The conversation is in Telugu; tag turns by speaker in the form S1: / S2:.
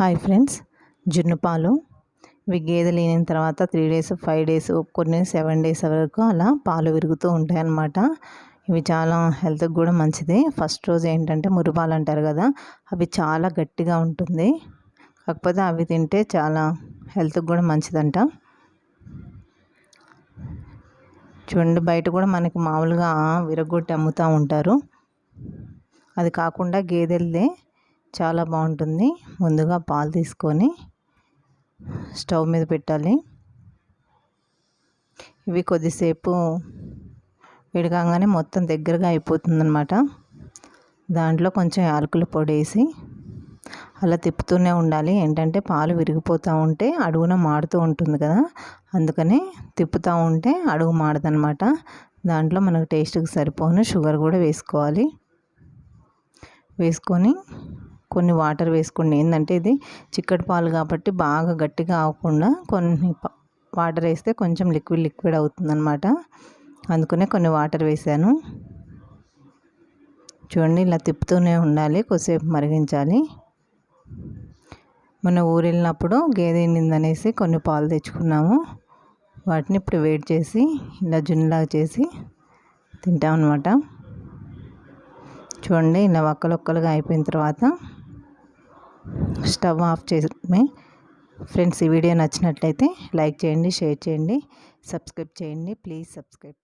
S1: Hi friends. జున్ను పాలు. ఇవి గేదెలు లేని తర్వాత త్రీ డేస్ ఫైవ్ డేస్ కొన్ని సెవెన్ డేస్ వరకు అలా పాలు విరుగుతూ ఉంటాయి అన్నమాట ఇవి చాలా హెల్త్కి కూడా మంచిది. ఫస్ట్ రోజు ఏంటంటే మురుపాలు అంటారు కదా అవి చాలా గట్టిగా ఉంటుంది. కాకపోతే అవి తింటే చాలా హెల్త్కి కూడా మంచిదంట. చూడండి బయట కూడా మనకి మామూలుగా విరగొట్టి అమ్ముతూ ఉంటారు. అది కాకుండా గేదెలదే. చాలా బాగుంటుంది. ముందుగా పాలు తీసుకొని స్టవ్ మీద పెట్టాలి. ఇవి కొద్దిసేపు విడగానే మొత్తం దగ్గరగా అయిపోతుందన్నమాట. దాంట్లో కొంచెం యాలకుల పొడి వేసి అలా తిప్పుతూనే ఉండాలి. ఏంటంటే పాలు విరిగిపోతూ ఉంటే అడుగున మాడుతూ ఉంటుంది కదా. అందుకనే తిప్పుతూ ఉంటే అడుగు మాడదనమాట దాంట్లో మనకు టేస్ట్కి సరిపోను షుగర్ కూడా వేసుకోవాలి. వేసుకొని కొన్ని వాటర్ వేసుకోండి ఏంటంటే ఇది చిక్కటి పాలు కాబట్టి బాగా గట్టిగా అవ్వకుండా కొన్ని వాటర్ వేస్తే కొంచెం లిక్విడ్ లిక్విడ్ అవుతుందన్నమాట. అందుకనే కొన్ని వాటర్ వేసాను. చూడండి ఇలా తిప్పుతూనే ఉండాలి కొద్దిసేపు మరిగించాలి. మన ఊరు వెళ్ళినప్పుడు గేదె నిందనేసి కొన్ని పాలు తెచ్చుకున్నాము. వాటిని ఇప్పుడు వేడి చేసి ఇలా జున్నులాగా చేసి తింటామన్నమాట. చూడండి ఇలా ఒక్కలొక్కలుగా అయిపోయిన తర్వాత స్టవ్ ఆఫ్ చేసి ఫ్రెండ్స్ ఈ వీడియో నచ్చినట్లయితే లైక్ చేయండి షేర్ చేయండి సబ్స్క్రైబ్ చేయండి ప్లీజ్ సబ్స్క్రైబ్